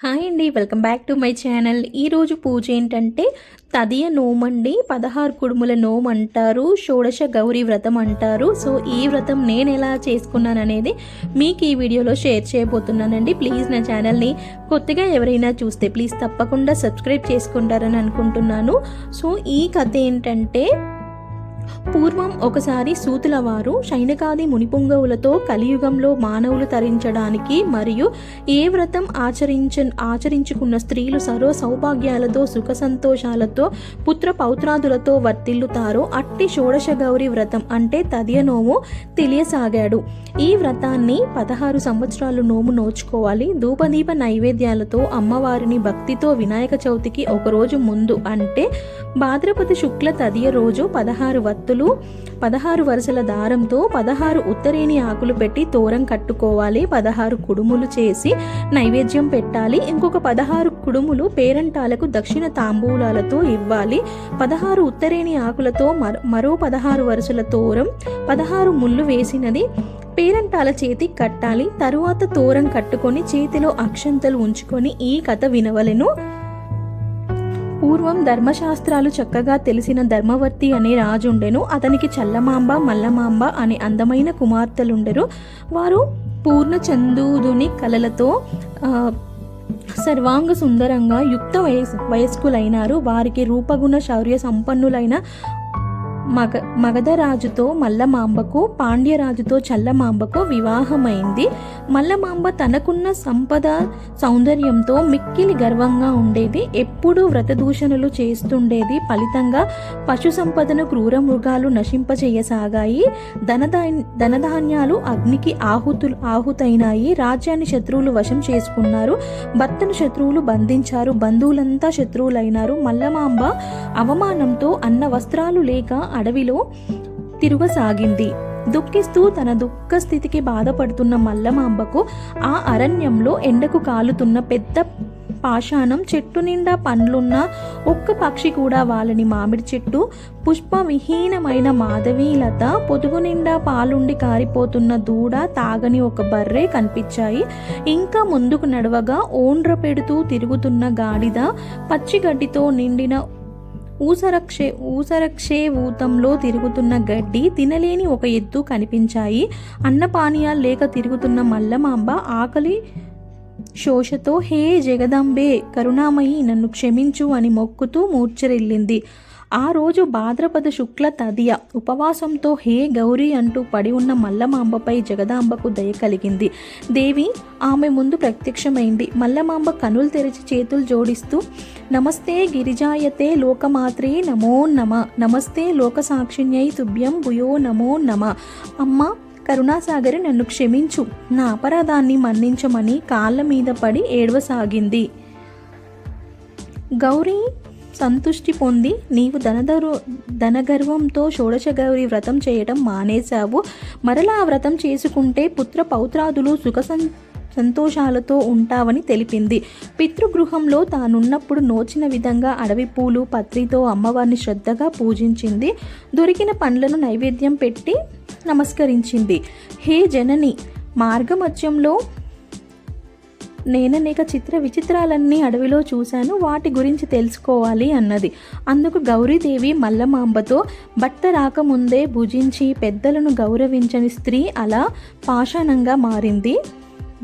Hi అండి welcome back to my channel. ఈరోజు పూజ ఏంటంటే తదియ నోమండి పదహారు కుడుముల నోము అంటారు షోడశ గౌరీ వ్రతం అంటారు. సో ఈ వ్రతం నేను ఎలా చేసుకున్నాను అనేది మీకు ఈ వీడియోలో షేర్ చేయబోతున్నానండి. ప్లీజ్ నా ఛానల్ని కొత్తగా ఎవరైనా చూస్తే ప్లీజ్ తప్పకుండా సబ్స్క్రైబ్ చేసుకుంటారని అనుకుంటున్నాను. సో ఈ కథ ఏంటంటే పూర్వం ఒకసారి సూతుల వారు శైనకాది మునిపుంగవులతో కలియుగంలో మానవులు తరించడానికి మరియు ఏ వ్రతం ఆచరించ ఆచరించుకున్న స్త్రీలు సర్వ సౌభాగ్యాలతో సుఖ సంతోషాలతో పుత్ర పౌత్రాదులతో వర్తిల్లుతారో అట్టి షోడశ గౌరి వ్రతం అంటే తదియ నోము తెలియసాగాడు. ఈ వ్రతాన్ని పదహారు సంవత్సరాలు నోము నోచుకోవాలి. ధూపదీప నైవేద్యాలతో అమ్మవారిని భక్తితో వినాయక చవితికి ఒకరోజు ముందు అంటే భాద్రపతి శుక్ల తదియ రోజు పదహారు కత్తులు పదహారు వరుసల దారంతో పదహారు ఉత్తరేణి ఆకులు పెట్టి తోరం కట్టుకోవాలి పదహారు కుడుములు చేసి నైవేద్యం పెట్టాలి ఇంకొక పదహారు కుడుములు పేరంటాలకు దక్షిణ తాంబూలాలతో ఇవ్వాలి పదహారు ఉత్తరేణి ఆకులతో మరో మరో పదహారు వరుసల తోరం పదహారు ముళ్ళు వేసినది పేరంటాల చేతి కట్టాలి తరువాత తోరం కట్టుకొని చేతిలో అక్షంతలు ఉంచుకొని ఈ కథ వినవలెను. పూర్వం ధర్మశాస్త్రాలు చక్కగా తెలిసిన ధర్మవర్తి అనే రాజుండెను. అతనికి చల్లమాంబ మల్లమాంబ అనే అందమైన కుమార్తెలుండెరు. వారు పూర్ణచందూదుని కలలతో సర్వాంగ సుందరంగా యుక్త వయస్ వయస్కులైనారు. వారికి రూపగుణ శౌర్య సంపన్నులైన మగ మగధరాజుతో మల్లమాంబకు పాండ్యరాజుతో చల్లమాంబకు వివాహమైంది. మల్లమాంబ తనకున్న సంపద సౌందర్యంతో మిక్కిలి గర్వంగా ఉండేది. ఎప్పుడూ వ్రతదూషణలు చేస్తుండేది. ఫలితంగా పశు సంపదను క్రూర మృగాలు నశింపచేయసాగాయి ధనధా ధనధాన్యాలు అగ్నికి ఆహుతులు ఆహుతైనాయి. రాజ్యాన్ని శత్రువులు వశం చేసుకున్నారు. భర్తను శత్రువులు బంధించారు. బంధువులంతా శత్రువులైనారు. మల్లమాంబ అవమానంతో అన్న వస్త్రాలు లేక అడవిలో తిరుగసాగింది. దుఃఖిస్తూ తన దుఃఖ స్థితికి బాధపడుతున్న మల్లమాంబకు ఆ అరణ్యంలో ఎండకు కాలుతున్న పెద్ద పాషాణం చెట్టు నిండా పండ్లున్న ఒక్క పక్షి కూడా వాళ్ళని మామిడి చెట్టు పుష్ప విహీనమైన మాధవీలత పొదుగు నిండా పాలుండి కారిపోతున్న దూడ తాగని ఒక బర్రె కనిపించాయి. ఇంకా ముందుకు నడవగా ఓండ్ర పెడుతూ తిరుగుతున్న గాడిద పచ్చిగడ్డితో నిండిన ఊసరక్షే ఊసరక్షే ఊతంలో తిరుగుతున్న గడ్డి తినలేని ఒక ఎత్తు కనిపించాయి. అన్నపానీయాలు లేక తిరుగుతున్న మల్లమాంబ ఆకలి శోషతో హే జగదంబే కరుణామయి నన్ను క్షమించు అని మొక్కుతూ మూర్ఛరిల్లింది. ఆ రోజు భాద్రపద శుక్ల తదియ ఉపవాసంతో హే గౌరీ అంటూ పడి ఉన్న మల్లమాంబపై జగదాంబకు దయ కలిగింది. దేవి ఆమె ముందు ప్రత్యక్షమైంది. మల్లమాంబ కనులు తెరిచి చేతులు జోడిస్తూ నమస్తే గిరిజాయతే లోకమాత్రే నమో నమ నమస్తే లోకసాక్షిణ్యై తుభ్యం భుయో నమో నమ. అమ్మ కరుణాసాగరి నన్ను క్షమించు. నా అపరాధాన్ని మన్నించమని కాళ్ళ మీద పడి ఏడవసాగింది. గౌరీ సంతుష్టి పొంది నీవు ధనధరు ధనగర్వంతో షోడశగౌరి వ్రతం చేయటం మానేశావు. మరలా ఆ వ్రతం చేసుకుంటే పుత్ర పౌత్రాదులు సుఖ సం సంతోషాలతో ఉంటావని తెలిపింది. పితృగృహంలో తానున్నప్పుడు నోచిన విధంగా అడవి పూలు పత్రితో అమ్మవారిని శ్రద్ధగా పూజించింది. దొరికిన పండ్లను నైవేద్యం పెట్టి నమస్కరించింది. హే జనని మార్గమధ్యంలో నేననేక చిత్ర విచిత్రాలన్నీ అడవిలో చూశాను. వాటి గురించి తెలుసుకోవాలి అన్నది. అందుకు గౌరీదేవి మల్లమాంబతో భర్త రాకముందే భుజించి పెద్దలను గౌరవించని స్త్రీ అలా పాషాణంగా మారింది.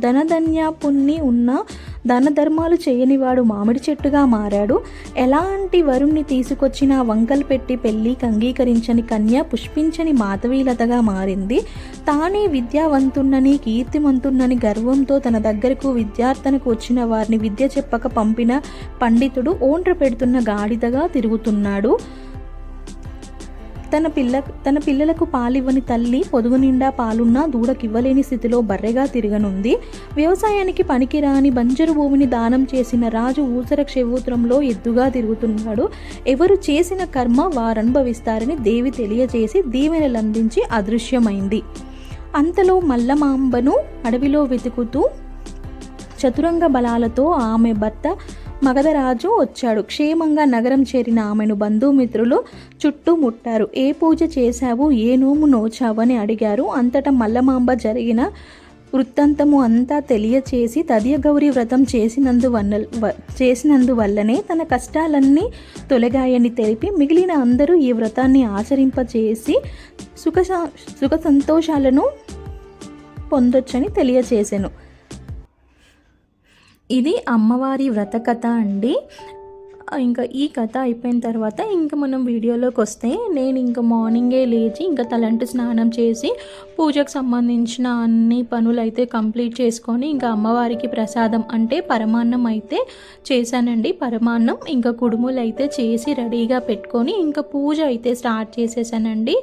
ధనధన్యాపుణ్ణి ఉన్న ధనధర్మాలు చేయనివాడు మామిడి చెట్టుగా మారాడు. ఎలాంటి వరుణ్ణి తీసుకొచ్చినా వంకలు పెట్టి పెళ్ళి అంగీకరించని కన్య పుష్పించని మాధవీలతగా మారింది. తానే విద్యావంతున్నని కీర్తిమంతున్నని గర్వంతో తన దగ్గరకు విద్యార్థనకు వచ్చిన వారిని విద్య చెప్పక పంపిన పండితుడు ఓండ్ర పెడుతున్న గాడిదగా తిరుగుతున్నాడు. తన పిల్ల తన పిల్లలకు పాలివ్వని తల్లి పొదుగు నిండా పాలున్నా దూడకివ్వలేని స్థితిలో బర్రెగా తిరగనుంది. వ్యవసాయానికి పనికిరాని బంజరు భూమిని దానం చేసిన రాజు ఊసర క్షేత్రంలో ఎద్దుగా తిరుగుతున్నాడు. ఎవరు చేసిన కర్మ వారనుభవిస్తారని దేవి తెలియజేసి దీవెనలు అందించి అదృశ్యమైంది. అంతలో మల్లమాంబను అడవిలో వెతుకుతూ చతురంగ బలాలతో ఆమె భర్త మగధరాజు వచ్చాడు. క్షేమంగా నగరం చేరిన ఆమెను బంధుమిత్రులు చుట్టుముట్టారు. ఏ పూజ చేశావు? ఏ నోము నోచావని అడిగారు. అంతటా మల్లమాంబ జరిగిన వృత్తాంతము అంతా తెలియచేసి తదియ గౌరి వ్రతం చేసినందువల్ల చేసినందువల్లనే తన కష్టాలన్నీ తొలగాయని తెలిపి మిగిలిన అందరూ ఈ వ్రతాన్ని ఆచరింపచేసి సుఖ సుఖ సంతోషాలను పొందొచ్చని తెలియచేశాను ఇది అమ్మవారి వ్రత కథ అండి. ఇంకా ఈ కథ అయిపోయిన తర్వాత ఇంకా మనం వీడియోలోకి వస్తే నేను ఇంకా మార్నింగే లేచి ఇంకా తలంటి స్నానం చేసి పూజకు సంబంధించిన అన్ని పనులు అయితే కంప్లీట్ చేసుకొని ఇంకా అమ్మవారికి ప్రసాదం అంటే పరమాన్నం అయితే చేశానండి. పరమాన్నం ఇంకా కుడుములు అయితే చేసి రెడీగా పెట్టుకొని ఇంకా పూజ అయితే స్టార్ట్ చేసేసానండి.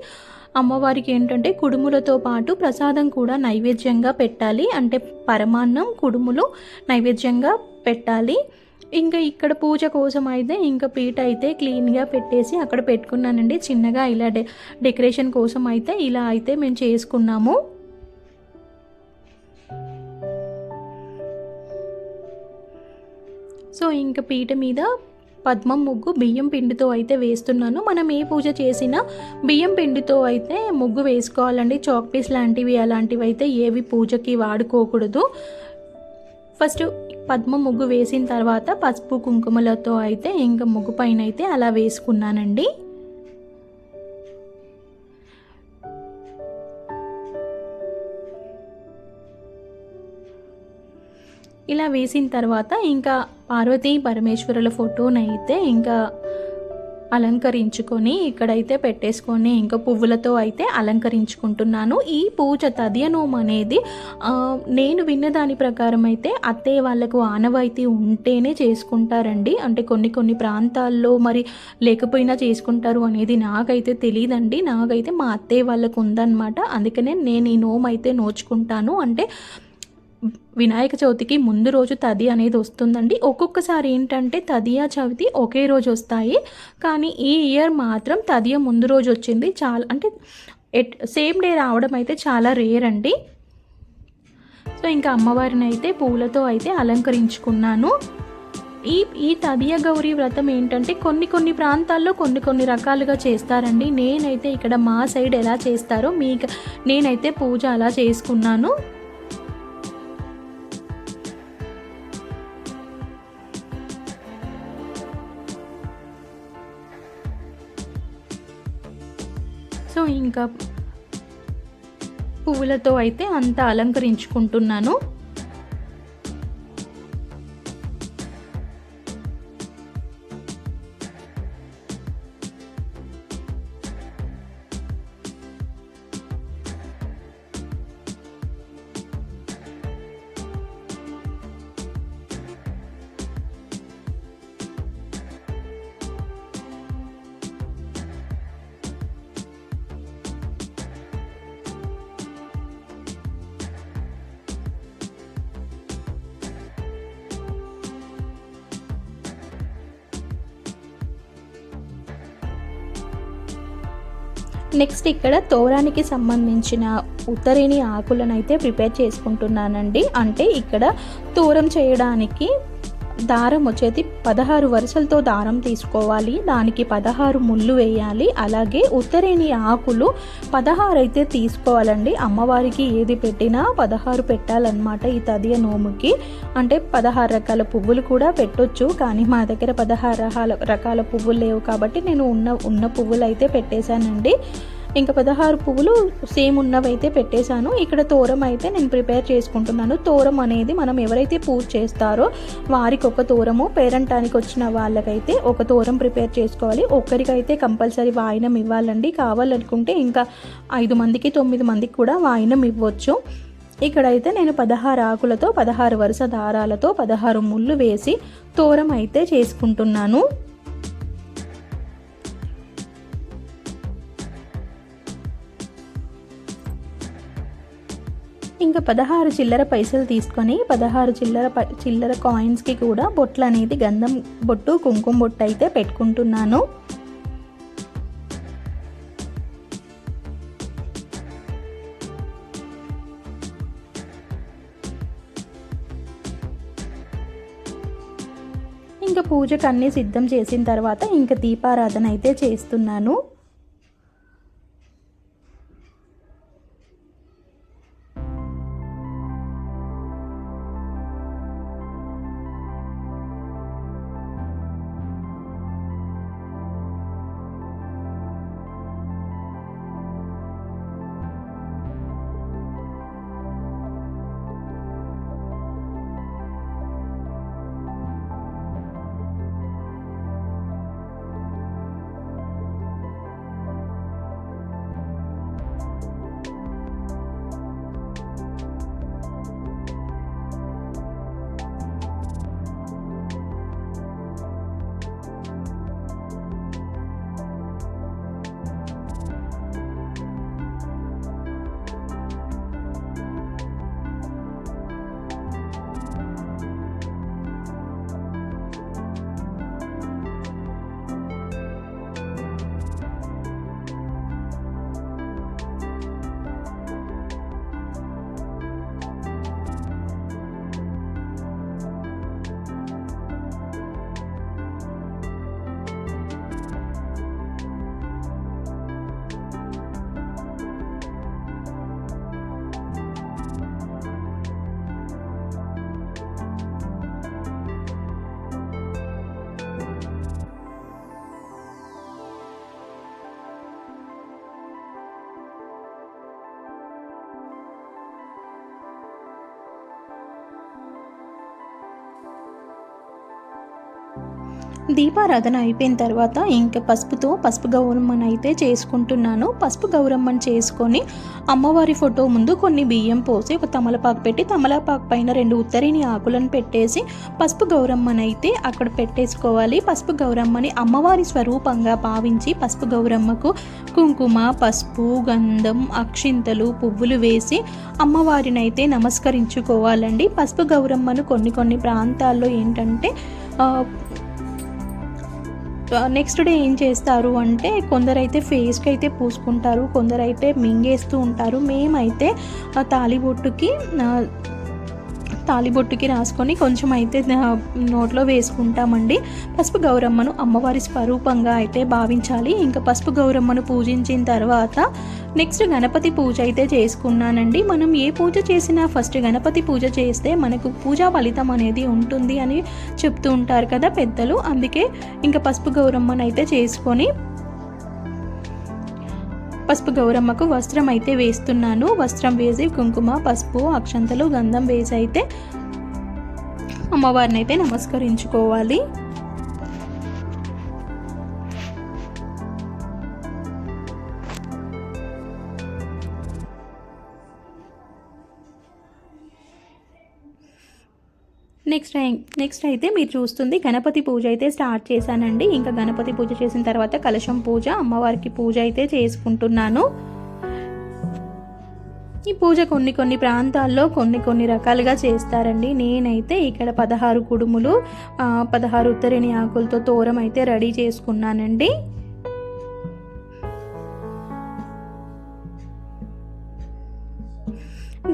అమ్మవారికి ఏంటంటే కుడుములతో పాటు ప్రసాదం కూడా నైవేద్యంగా పెట్టాలి. అంటే పరమాన్నం కుడుములు నైవేద్యంగా పెట్టాలి. ఇంకా ఇక్కడ పూజ కోసం అయితే ఇంకా పీట అయితే క్లీన్గా పెట్టేసి అక్కడ పెట్టుకున్నానండి. చిన్నగా ఇలా డె డెకరేషన్ కోసం అయితే ఇలా అయితే మేము చేసుకున్నాము. సో ఇంకా పీట మీద పద్మం ముగ్గు బియ్యం పిండితో అయితే వేస్తున్నాను. మనం ఏ పూజ చేసినా బియ్యం పిండితో అయితే ముగ్గు వేసుకోవాలండి. చాక్ పీస్ లాంటివి అలాంటివి అయితే ఏవి పూజకి వాడుకోకూడదు. ఫస్ట్ పద్మ ముగ్గు వేసిన తర్వాత పసుపు కుంకుమలతో అయితే ఇంకా ముగ్గు పైన అయితే అలా వేసుకున్నానండి. ఇలా వేసిన తర్వాత ఇంకా పార్వతీ పరమేశ్వరుల ఫోటోనైతే ఇంకా అలంకరించుకొని ఇక్కడైతే పెట్టేసుకొని ఇంకా పువ్వులతో అయితే అలంకరించుకుంటున్నాను. ఈ పూజ తదియనోం అనేది నేను విన్న దాని ప్రకారం అయితే అత్తయ్య వాళ్ళకు ఆనవాయితీ ఉంటేనే చేసుకుంటారండి. అంటే కొన్ని కొన్ని ప్రాంతాల్లో మరి లేకపోయినా చేసుకుంటారు అనేది నాకైతే తెలియదండి నాకైతే మా అత్తయ్య వాళ్ళకు ఉందన్నమాట. అందుకనే నేను ఈ నోమైతే నోచుకుంటాను. అంటే వినాయక చవితికి ముందు రోజు తది అనేది వస్తుందండి. ఒక్కొక్కసారి ఏంటంటే తదియా చవితి ఒకే రోజు వస్తాయి. కానీ ఈ ఇయర్ మాత్రం తదియ ముందు రోజు వచ్చింది. చాలా అంటే ఎట్ సేమ్ డే రావడం అయితే చాలా రేర్ అండి. సో ఇంకా అమ్మవారిని అయితే పూలతో అయితే అలంకరించుకున్నాను. ఈ ఈ తదియ గౌరీ వ్రతం ఏంటంటే కొన్ని కొన్ని ప్రాంతాల్లో కొన్ని కొన్ని రకాలుగా చేస్తారండి. నేనైతే ఇక్కడ మా సైడ్ ఎలా చేస్తారో మీకు నేనైతే పూజ అలా చేసుకున్నాను. సో ఇంకా పువ్వులతో అయితే అంతా అలంకరించుకుంటున్నాను. నెక్స్ట్ ఇక్కడ తోరానికి సంబంధించిన ఉత్తరిని ఆకులను అయితే ప్రిపేర్ చేసుకుంటున్నానండి. అంటే ఇక్కడ తూరం చేయడానికి దారం వచ్చేది పదహారు వరుసలతో దారం తీసుకోవాలి. దానికి పదహారు ముళ్ళు వేయాలి. అలాగే ఉత్తరేణి ఆకులు పదహారు అయితే తీసుకోవాలండి. అమ్మవారికి ఏది పెట్టినా పదహారు పెట్టాలన్నమాట ఈ తదియ నోముకి. అంటే పదహారు రకాల పువ్వులు కూడా పెట్టొచ్చు. కానీ మా దగ్గర పదహారు రకాల రకాల పువ్వులు లేవు కాబట్టి నేను ఉన్న ఉన్న పువ్వులు అయితే పెట్టేశానండి. ఇంకా పదహారు పువ్వులు సేమ్ ఉన్నవైతే పెట్టేశాను. ఇక్కడ తోరం అయితే నేను ప్రిపేర్ చేసుకుంటున్నాను. తోరం అనేది మనం ఎవరైతే పూజ చేస్తారో వారికి ఒక తోరము పేరంటానికి వచ్చిన వాళ్ళకైతే ఒక తోరం ప్రిపేర్ చేసుకోవాలి. ఒక్కరికైతే కంపల్సరీ వాయినం ఇవ్వాలండి. కావాలనుకుంటే ఇంకా ఐదు మందికి తొమ్మిది మందికి కూడా వాయినం ఇవ్వచ్చు. ఇక్కడైతే నేను పదహారు ఆకులతో పదహారు వరుస దారాలతో పదహారు ముళ్ళు వేసి తోరం అయితే చేసుకుంటున్నాను. ఇంకా పదహారు చిల్లర పైసలు తీసుకొని పదహారు చిల్లర చిల్లర కాయిన్స్కి కూడా బొట్లు అనేది గంధం బొట్టు కుంకుమ బొట్టు అయితే పెట్టుకుంటున్నాను. ఇంకా పూజకు అన్నీ సిద్ధం చేసిన తర్వాత ఇంకా దీపారాధన అయితే చేస్తున్నాను. దీపారాధన అయిపోయిన తర్వాత ఇంకా పసుపుతో పసుపు గౌరమ్మను అయితే చేసుకుంటున్నాను. పసుపు గౌరమ్మను చేసుకొని అమ్మవారి ఫోటో ముందు కొన్ని బియ్యం పోసి ఒక తమలపాకు పెట్టి తమలపాకు పైన రెండు ఉత్తరిని ఆకులను పెట్టేసి పసుపు గౌరమ్మను అయితే అక్కడ పెట్టేసుకోవాలి. పసుపు గౌరమ్మని అమ్మవారి స్వరూపంగా భావించి పసుపు గౌరమ్మకు కుంకుమ పసుపు గంధం అక్షింతలు పువ్వులు వేసి అమ్మవారిని అయితే నమస్కరించుకోవాలండి. పసుపు గౌరమ్మను కొన్ని కొన్ని ప్రాంతాల్లో ఏంటంటే నెక్స్ట్ డే ఏం చేస్తారు అంటే కొందరైతే ఫేస్కి అయితే పూసుకుంటారు కొందరైతే మింగేస్తూ ఉంటారు. మేమైతే ఆ తాలిబొట్టుకి తాలిబొట్టుకి రాసుకొని కొంచెం అయితే నోట్లో వేసుకుంటామండి. పసుపు గౌరమ్మను అమ్మవారి స్వరూపంగా అయితే భావించాలి. ఇంకా పసుపు గౌరమ్మను పూజించిన తర్వాత నెక్స్ట్ గణపతి పూజ అయితే చేసుకున్నానండి. మనం ఏ పూజ చేసినా ఫస్ట్ గణపతి పూజ చేస్తే మనకు పూజా ఫలితం అనేది ఉంటుంది అని చెప్తూ ఉంటారు కదా పెద్దలు. అందుకే ఇంకా పసుపు గౌరమ్మను అయితే చేసుకొని పసుపు గౌరమ్మకు వస్త్రం అయితే వేస్తున్నాను. వస్త్రం వేసి కుంకుమ పసుపు అక్షంతలు గంధం వేసి అయితే అమ్మవారిని అయితే నమస్కరించుకోవాలి. నెక్స్ట్ నెక్స్ట్ అయితే మీరు చూస్తుంది గణపతి పూజ అయితే స్టార్ట్ చేశానండి. ఇంకా గణపతి పూజ చేసిన తర్వాత కలశం పూజ అమ్మవారికి పూజ అయితే చేసుకుంటున్నాను. ఈ పూజ కొన్ని కొన్ని ప్రాంతాల్లో కొన్ని కొన్ని రకాలుగా చేస్తారండి. నేనైతే ఇక్కడ పదహారు కుడుములు పదహారు ఉత్తరిని ఆకులతో తోరం అయితే రెడీ చేసుకున్నానండి.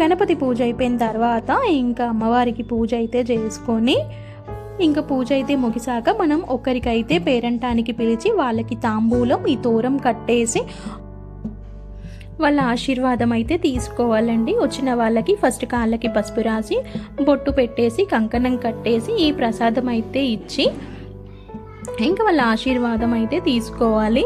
గణపతి పూజ అయిపోయిన తర్వాత ఇంకా అమ్మవారికి పూజ అయితే చేసుకొని ఇంకా పూజ అయితే ముగిసాక మనం ఒకరికైతే పేరంటానికి పిలిచి వాళ్ళకి తాంబూలం ఈ తోరం కట్టేసి వాళ్ళ ఆశీర్వాదం అయితే తీసుకోవాలండి. వచ్చిన వాళ్ళకి ఫస్ట్ కాళ్ళకి పసుపు రాసి బొట్టు పెట్టేసి కంకణం కట్టేసి ఈ ప్రసాదం అయితే ఇచ్చి ఇంకా వాళ్ళ ఆశీర్వాదం అయితే తీసుకోవాలి.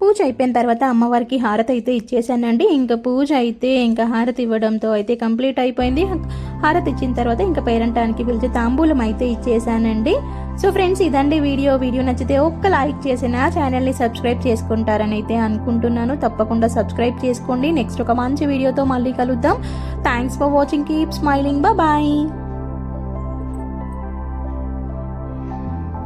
పూజ అయిపోయిన తర్వాత అమ్మవారికి హారతి అయితే ఇచ్చేసానండి. ఇంకా పూజ అయితే ఇంకా హారతి ఇవ్వడంతో అయితే కంప్లీట్ అయిపోయింది. హారతి ఇచ్చిన తర్వాత ఇంకా పేరంటానికి పిలిచి తాంబూలం అయితే ఇచ్చేసానండి. సో ఫ్రెండ్స్ ఇదండి వీడియో. వీడియో నచ్చితే ఒక్క లైక్ చేసి నా ఛానల్ని సబ్స్క్రైబ్ చేసుకుంటారని అయితే అనుకుంటున్నాను. తప్పకుండా సబ్స్క్రైబ్ చేసుకోండి. నెక్స్ట్ ఒక మంచి వీడియోతో మళ్ళీ కలుద్దాం. Thanks for watching keep smiling bye